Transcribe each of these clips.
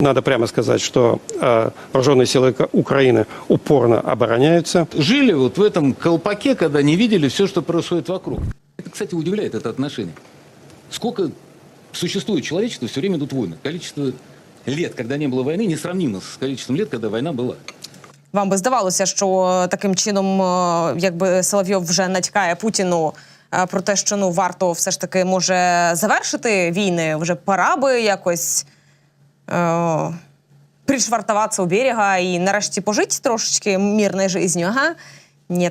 Надо прямо сказать, что э, вооруженные силы Ка- Украины упорно обороняются. Жили вот в этом колпаке, когда не видели все, что происходит вокруг. Это, кстати, удивляет это отношение. Сколько существует человечество, все время идут войны. Количество лет, когда не было войны, несравнимо с количеством лет, когда война была. Вам би здавалося, що таким чином, е, якби Соловйов вже натякає Путіну е, про те, що ну варто все ж таки може завершити війни, вже пора би якось е, пришвартуватися у берега і нарешті пожити трошечки мирною життю. Ага, ні.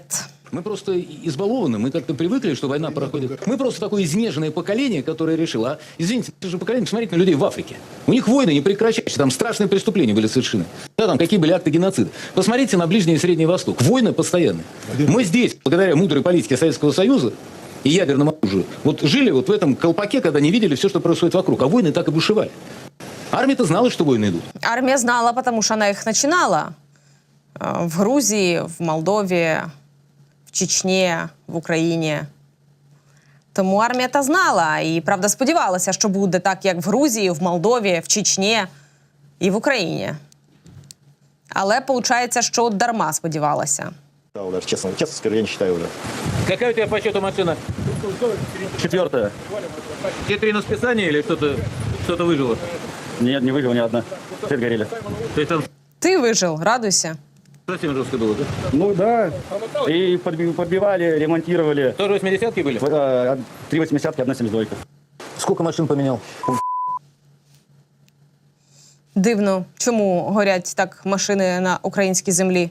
Мы просто избалованы, мы как-то привыкли, что война проходит. Мы просто такое изнеженное поколение, которое решило, а, извините, это же поколение, посмотрите на людей в Африке. У них войны не прекращаются, там страшные преступления были совершены. Да, там какие были акты геноцида. Посмотрите на Ближний и Средний Восток. Войны постоянные. Мы здесь, благодаря мудрой политике Советского Союза и ядерному оружию, вот жили вот в этом колпаке, когда не видели все, что происходит вокруг. А войны так и бушевали. Армия-то знала, что войны идут. Армія знала, тому що вона їх починала Е, в Грузії, в Молдові, в Чечні, в Україні. Тому армія та знала і правда сподівалася, що буде так, як в Грузії, в Молдові, в Чечні і в Україні. Але виходить, що дарма сподівалася. Да, честно, честно скажу, я не считаю уже. Какая у тебя по счету машина? Четвертое. Все три на списание или что-то что выжило? Нет, не выжил ни одна. Все горели. То есть там Ти вижив, радуйся. совсем жестко было, да? Ну да. И подби- подбивали, ремонтировали. Тоже 80-ки были? Э, Три восьмидесятки, одна семидойка. Сколько машин поменял? Дивно, чому горять так машини на українській землі.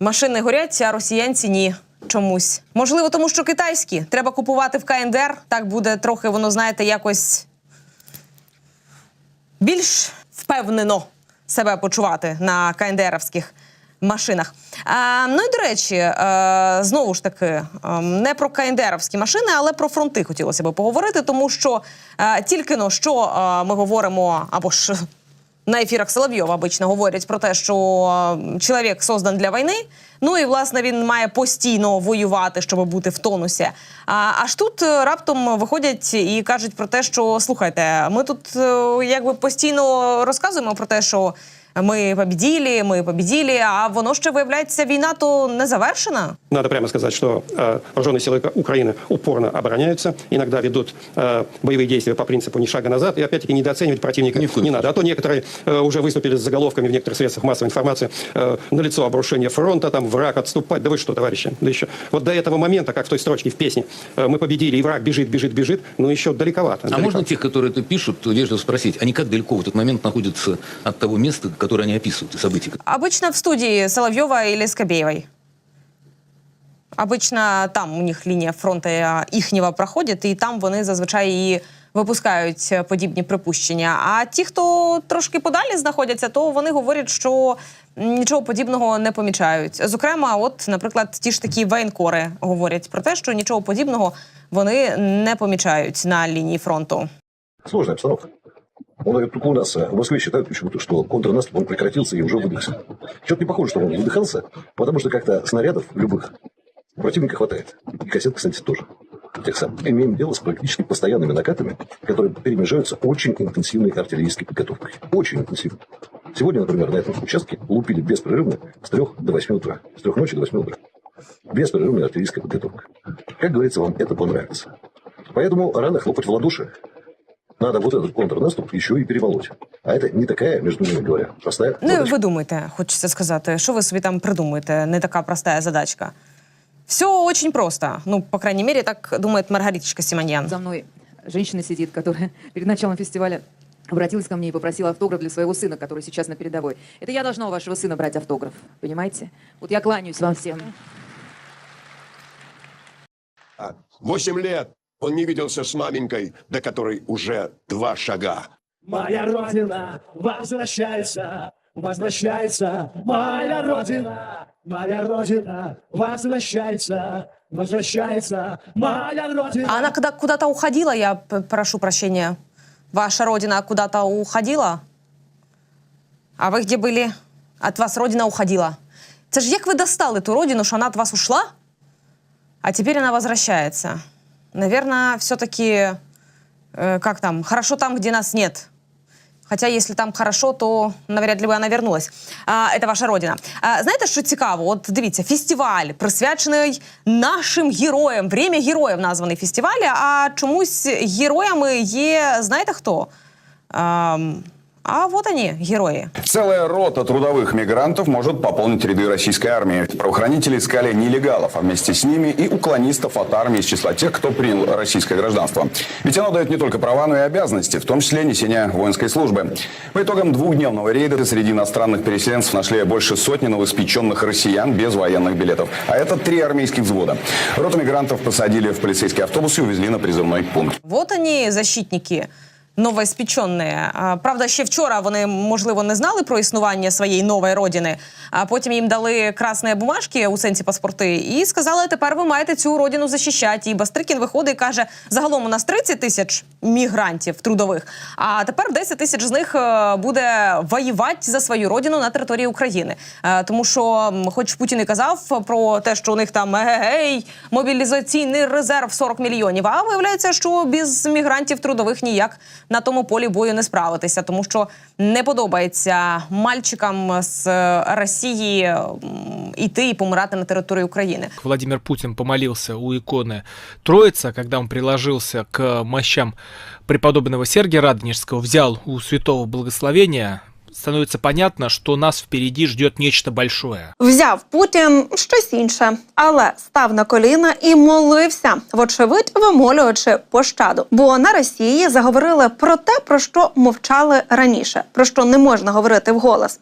Машини горять, а росіянці ні. Чомусь. Можливо, тому що китайські. Треба купувати в КНДР. Так буде трохи, воно, знаєте, якось більш впевнено себе почувати на КНДРівських машинах. А, ну і до речі, а, знову ж таки, а, не про КНДРівські машини, але про фронти хотілося би поговорити, тому що а, тільки ну, що а, ми говоримо або ж. На ефірах Соловйова обично говорять про те, що чоловік создан для війни. Ну і власне він має постійно воювати, щоб бути в тонусі. А аж тут е, раптом виходять і кажуть про те, що слухайте, ми тут е, якби постійно розказуємо про те, що ми побіділі, ми побіділі, а воно ще виявляється, війна то не завершена. Надо прямо сказать, что э, вооруженные силы Ка- Украины упорно обороняются, иногда ведут э, боевые действия по принципу ни шага назад, и опять-таки недооценивать противника Ни в коем не надо. А то некоторые э, уже выступили с заголовками в некоторых средствах массовой информации э, на лицо обрушение фронта, там враг отступать. Да вы что, товарищи? Да еще вот до этого момента, как в той строчке в песне, э, мы победили, и враг бежит, бежит, бежит, но еще далековато. А далеко. можно тех, которые это пишут, вежливо спросить, они как далеко в этот момент находятся от того места, которое они описывают, и событий? Обычно в студии Соловьева или Скобеевой. Обично там у них лінія фронту е, їхнього проходить, і там вони зазвичай і випускають е, подібні припущення. А ті, хто трошки подалі знаходяться, то вони говорять, що м, нічого подібного не помічають. Зокрема, от, наприклад, ті ж такі воєнкори говорять про те, що нічого подібного вони не помічають на лінії фронту. Сложная обстановка. Он, говорит, только у нас э, в Москве считают почему-то, что контрнаступ он прекратился и уже выдохся. Что-то не похоже, что он выдыхался, потому что как-то снарядов любых противника хватает. И кассет, кстати, тоже. Тех самых. Имеем дело с практически постоянными накатами, которые перемежаются очень интенсивной артиллерийской подготовкой. Очень интенсивно. Сегодня, например, на этом участке лупили беспрерывно с 3 до 8 утра. С 3 ночи до 8 утра. Беспрерывная артиллерийская подготовка. Как говорится, вам это понравится. Поэтому рано хлопать в ладоши. Надо вот этот контрнаступ еще и перемолоть. А это не такая, между ними говоря, простая Ну, задача. ви думаєте, хочеться сказати, що ви собі там придумуєте? Не така проста задачка. Все очень просто. Ну, по крайней мере, так думает Маргариточка Симоньян. За мной женщина сидит, которая перед началом фестиваля обратилась ко мне и попросила автограф для своего сына, который сейчас на передовой. Это я должна у вашего сына брать автограф, понимаете? Вот я кланяюсь вам всем. Восемь лет он не виделся с маменькой, до которой уже два шага. Моя родина возвращается, возвращается, моя родина, моя родина возвращается, возвращается, моя родина. А она когда куда-то уходила, я прошу прощения, ваша родина куда-то уходила? А ви де були? От вас родина уходила. Це ж як ви достали ту родину, що вона от вас ушла? А теперь она возвращается. Наверное, все-таки, э, как там, хорошо там, где нас нет. Хотя, если там хорошо, то навряд ли би вона вернулась. А, це ваша родина. А, знаєте, що цікаво? От дивіться, фестиваль присвячений нашим героям. Время героїв названий фестиваль. А чомусь героями є, знаєте хто? А, а вот они, герої. Целая рота трудовых мигрантов может пополнить ряды российской армии. Правоохранители искали нелегалов, а вместе с ними и уклонистов от армии из числа тех, кто принял российское гражданство. Ведь оно дает не только права, но и обязанности, в том числе несения воинской службы. По итогам двухдневного рейда среди иностранных переселенцев нашли больше сотни новоиспеченных россиян без военных билетов. А это три армейских взвода. Роту мигрантов посадили в полицейский автобус и увезли на призывной пункт. Вот они, защитники новоіспечені. Правда, ще вчора вони, можливо, не знали про існування своєї нової родини, а потім їм дали красні бумажки у сенсі паспорти і сказали, тепер ви маєте цю родину захищати. І Бастрикін виходить і каже, загалом у нас 30 тисяч мігрантів трудових, а тепер 10 тисяч з них е, буде воювати за свою родину на території України. Е, Тому що, хоч Путін і казав про те, що у них там егегей, мобілізаційний резерв 40 мільйонів, а виявляється, що без мігрантів трудових ніяк на тому полі бою не справитися, тому що не подобається мальчикам з е, Росії м, іти і помирати на території України. Владимир Путин помолился у иконы Троица, когда он приложился к мощам преподобного Сергия Радонежского, взял у святого благословения, становится понятно, что нас впереди ждет нечто большое. Взяв Путін щось інше, але став на коліна і молився, вочевидь, вимолюючи пощаду. Бо на Росії заговорили про те, про що мовчали раніше, про що не можна говорити вголос.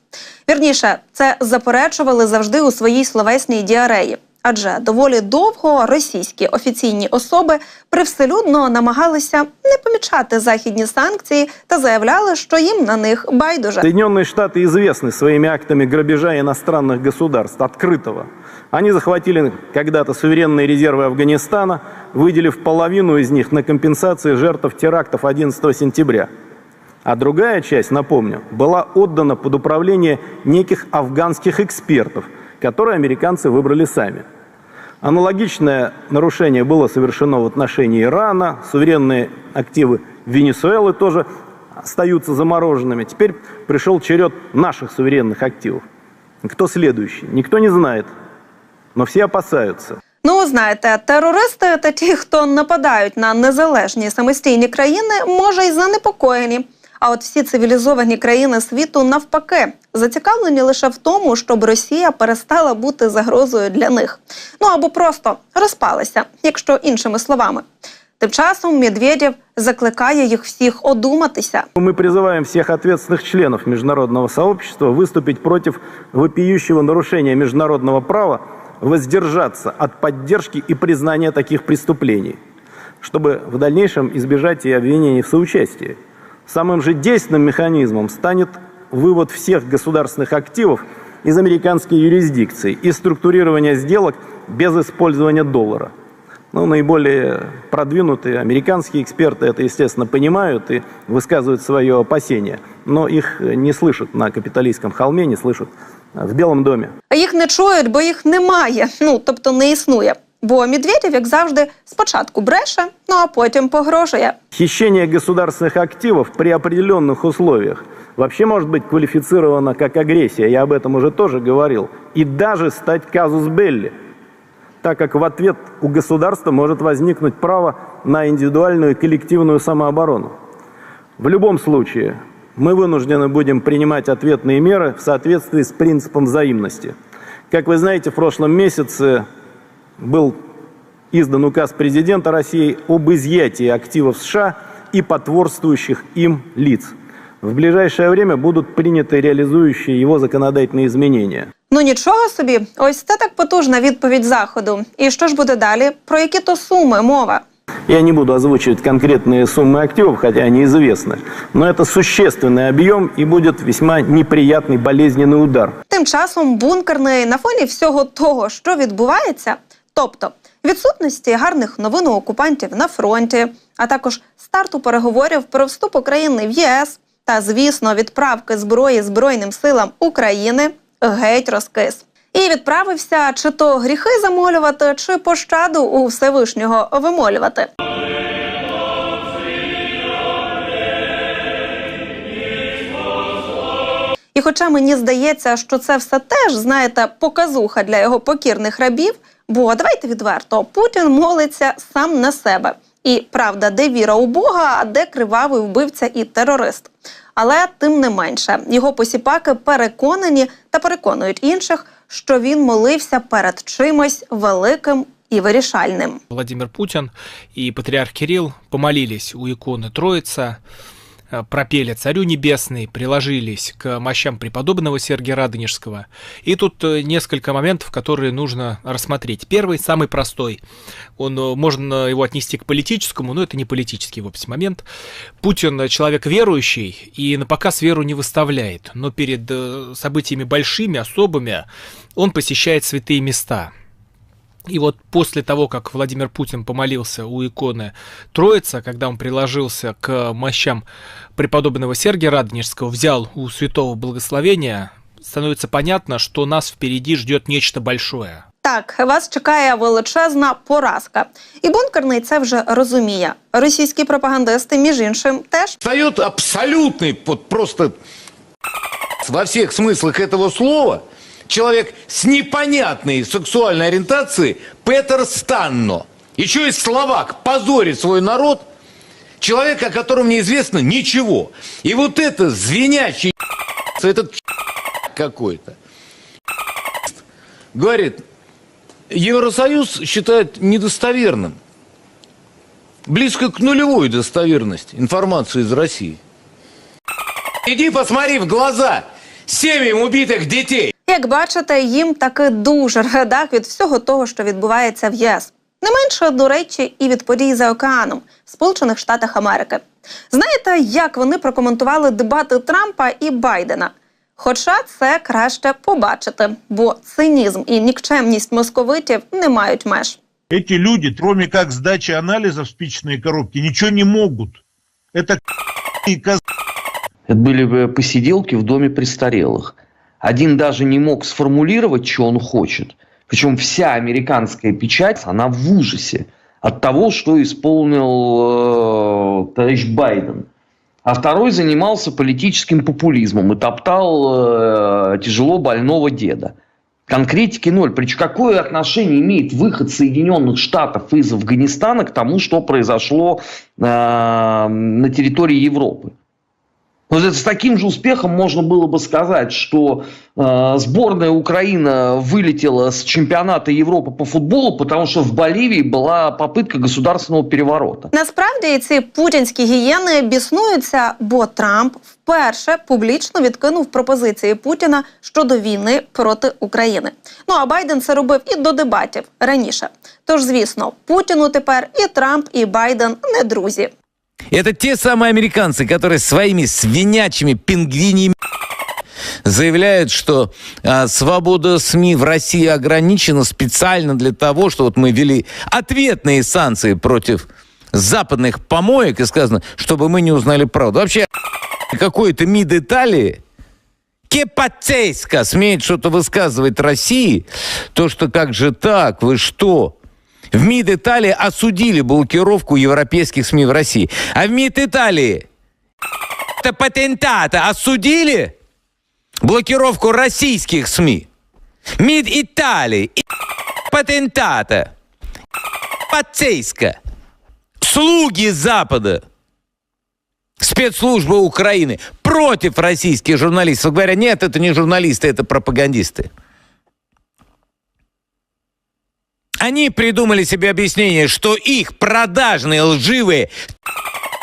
Вірніше, це заперечували завжди у своїй словесній діареї. Адже доволі довго російські офіційні особи привселюдно намагалися не помічати західні санкції та заявляли, що їм на них байдуже. Соединенные Штаты известны своими актами грабежа иностранных государств, открытого. Они захватили когда-то суверенные резервы Афганистана, выделив половину из них на компенсации жертв терактов 11 сентября. А другая часть, напомню, была отдана под управление неких афганских экспертов, которые американцы выбрали сами. Аналогичное нарушение было совершено в отношении Ирана, суверенные активы Венесуэлы тоже остаются замороженными. Теперь пришел черед наших суверенных активов. Кто следующий? Никто не знает, но все опасаются. Ну, знаєте, терористи та ті, хто нападають на незалежні самостійні країни, може й занепокоєні. А от всі цивілізовані країни світу навпаки зацікавлені лише в тому, щоб Росія перестала бути загрозою для них. Ну або просто розпалася, якщо іншими словами. Тим часом Медведєв закликає їх всіх одуматися. Мы призываем всех ответственных членов международного сообщества выступить против вопиющего нарушения международного права, воздержаться от поддержки и признания таких преступлений, чтобы в дальнейшем избежать и обвинений в соучастии. Самым же действенным механизмом станет вывод всех государственных активов из американской юрисдикции и структурирование сделок без использования доллара. Ну, наиболее продвинутые американские эксперты это, естественно, понимают и высказывают свое опасение. Но их не слышат на капиталистском холме, не слышат в Белом доме. Їх не чують, бо їх немає. Ну тобто не існує. Бо Медведєв, як завжди, спочатку бреше, ну а потім погрожує. Хищение государственных активов при определенных условиях вообще может быть квалифицировано как агрессия, я об этом уже тоже говорил, и даже стать казус белли, так как в ответ у государства может возникнуть право на индивидуальную и коллективную самооборону. В любом случае, мы вынуждены будем принимать ответные меры в соответствии с принципом взаимности. Как вы знаете, в прошлом месяце был издан указ президента России об изъятии активов США и потворствующих им лиц. В ближайшее время будут приняты реализующие его законодательные изменения. Ну нічого собі, ось це так потужна відповідь заходу. І що ж буде далі? Про які то суми мова? Я не буду озвучивать конкретные суммы активов, хотя они известны, но это существенный объем и будет весьма неприятный болезненный удар. Тим часом бункерний на фоні всього того, що відбувається, тобто відсутності гарних новин у окупантів на фронті, а також старту переговорів про вступ України в ЄС та, звісно, відправки зброї Збройним силам України геть розкис. І відправився чи то гріхи замолювати, чи пощаду у Всевишнього вимолювати. І хоча мені здається, що це все теж, знаєте, показуха для його покірних рабів, бо давайте відверто, Путін молиться сам на себе. І правда, де віра у Бога, а де кривавий вбивця і терорист. Але тим не менше, його посіпаки переконані та переконують інших, що він молився перед чимось великим і вирішальним. Владимир Путин и патриарх Кирилл помолились у иконы Троица, э, пропели «Царю небесный», приложились к мощам преподобного Сергия Радонежского. И тут э, несколько моментов, которые нужно рассмотреть. Первый, самый простой. Он, э, можно его отнести к политическому, но это не политический, в общем, момент. Путин э, человек верующий и на показ веру не выставляет, но перед э, событиями большими, особыми, он посещает святые места – и вот после того, как Владимир Путин помолился у иконы Троица, когда он приложился к мощам преподобного Сергия Радонежского, взял у святого благословения, становится понятно, что нас впереди ждет нечто большое. Так, вас чекає величезна поразка. І бункерний це вже розуміє. Російські пропагандисти, між іншим, теж Встает абсолютный, вот просто во всех смыслах этого слова, человек с непонятной сексуальной ориентацией Петер Станно. Еще и словак позорит свой народ, человек, о котором неизвестно ничего. И вот это звенящий этот какой-то говорит, Евросоюз считает недостоверным, близко к нулевой достоверности информацию из России. Иди посмотри в глаза семьям убитых детей. Як бачите, їм таки дуже ргедак від всього того, що відбувається в ЄС. Не менше, до речі, і від подій за океаном в Сполучених Штатах Америки. Знаєте, як вони прокоментували дебати Трампа і Байдена? Хоча це краще побачити, бо цинізм і нікчемність московитів не мають меж. Эти люди, кроме как сдачи анализов в спичечные коробки, ничего не могут. Это и коз- Это были бы посиделки в доме престарелых. Один даже не мог сформулировать, что он хочет. Причем вся американская печать, она в ужасе от того, что исполнил э, товарищ Байден. А второй занимался политическим популизмом и топтал э, тяжело больного деда. Конкретики ноль. Причем какое отношение имеет выход Соединенных Штатов из Афганистана к тому, что произошло э, на территории Европы? Вот это с таким же успехом можно было бы сказать, что э, сборная Украины вылетела с чемпионата Европы по футболу, потому что в Боливии была попытка государственного переворота. Насправді ці путінські гієни біснуються, бо Трамп вперше публічно відкинув пропозиції Путіна щодо війни проти України. Ну а Байден це робив і до дебатів раніше. Тож, звісно, Путіну тепер і Трамп, і Байден не друзі. Это те самые американцы, которые своими свинячими пингвиньями заявляют, что а, свобода СМИ в России ограничена специально для того, что вот мы ввели ответные санкции против западных помоек, и сказано, чтобы мы не узнали правду. Вообще, какой-то МИД Италии Кепацейска смеет что-то высказывать России, то, что как же так, вы что? В МИД Италии осудили блокировку европейских СМИ в России. А в МИД Италии это патентата осудили блокировку российских СМИ. МИД Италии патентата пацейска. Слуги Запада спецслужбы Украины против российских журналистов. Говорят, нет, это не журналисты, это пропагандисты. Они придумали себе объяснение, что их продажные, лживые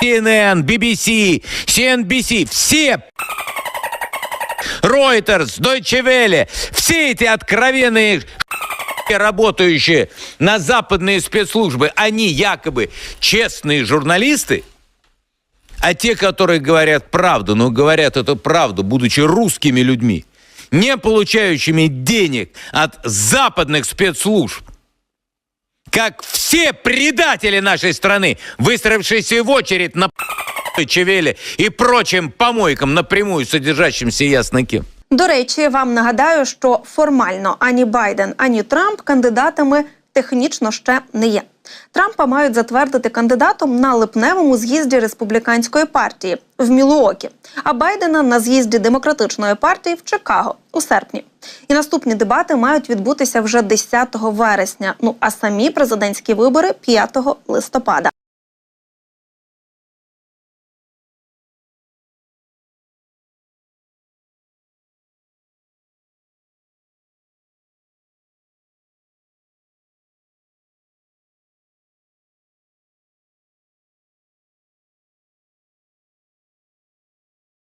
CNN, BBC, CNBC, все Reuters, Deutsche Welle, все эти откровенные работающие на западные спецслужбы, они якобы честные журналисты, а те, которые говорят правду, но говорят эту правду, будучи русскими людьми, не получающими денег от западных спецслужб, как все предатели нашей страны, выстроившиеся в очередь на чевели и прочим помойкам, напрямую содержащимся ясно. До речі, вам нагадаю, що формально ані Байден, ані Трамп кандидатами технічно ще не є. Трампа мають затвердити кандидатом на липневому з'їзді республіканської партії в Мілуокі, а Байдена на з'їзді демократичної партії в Чикаго у серпні. І наступні дебати мають відбутися вже 10 вересня. Ну а самі президентські вибори 5 листопада.